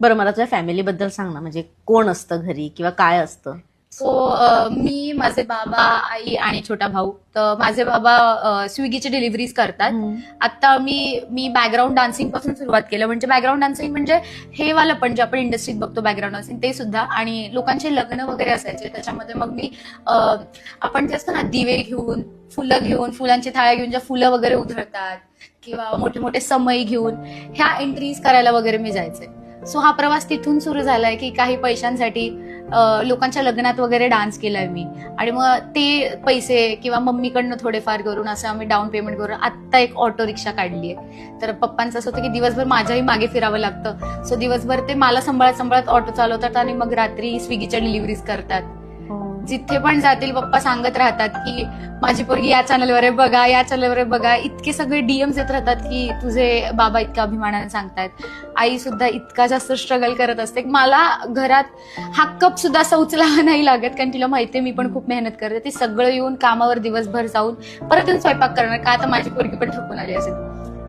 बरं मला तुझ्या फॅमिली बद्दल सांग ना. म्हणजे कोण असतं घरी किंवा काय असतं? सो मी माझे बाबा आई आणि छोटा भाऊ. तर माझे बाबा स्विगीची डिलिव्हरीज करतात. आता मी मी बॅकग्राऊंड डान्सिंगपासून सुरुवात केलं. म्हणजे बॅकग्राऊंड डान्सिंग म्हणजे हे वालं पण जे आपण इंडस्ट्रीत बघतो बॅकग्राऊंड डान्सिंग ते सुद्धा. आणि लोकांचे लग्न वगैरे असायचे. त्याच्यामध्ये मग मी आपण ते असतं ना दिवे घेऊन फुलं घेऊन फुलांची थाळ्या घेऊन ज्या फुलं वगैरे उधळतात किंवा मोठे मोठे समई घेऊन ह्या एंट्रीज करायला वगैरे मी जायचे. सो हा प्रवास तिथून सुरू झालाय की काही पैशांसाठी लोकांच्या लग्नात वगैरे डान्स केलाय मी. आणि मग ते पैसे किंवा मम्मीकडनं थोडेफार करून असं आम्ही डाऊन पेमेंट करून आत्ता एक ऑटो रिक्षा काढली आहे तर पप्पांचं असं होतं की दिवसभर माझ्याही मागे फिरावं लागतं. सो दिवसभर ते मला सांभाळत सांभाळत ऑटो चालवतात आणि मग रात्री स्विगीच्या डिलिव्हरीज करतात. जिथे पण जातील पप्पा सांगत राहतात की माझी पोरगी या चॅनलवर आहे बघा या चॅनलवर आहे बघा. इतके सगळे डीएम्स येत राहतात की तुझे बाबा इतक्या अभिमानाने सांगतायत. आई सुद्धा इतका जास्त स्ट्रगल करत असते. मला घरात हा कप सुद्धा असा उचलावा नाही लागत कारण तिला माहितीये मी पण खूप मेहनत करते. ती सगळं येऊन कामावर दिवसभर जाऊन परत स्वयंपाक करणार का आता माझी पोरगी पण थकून आली असेल.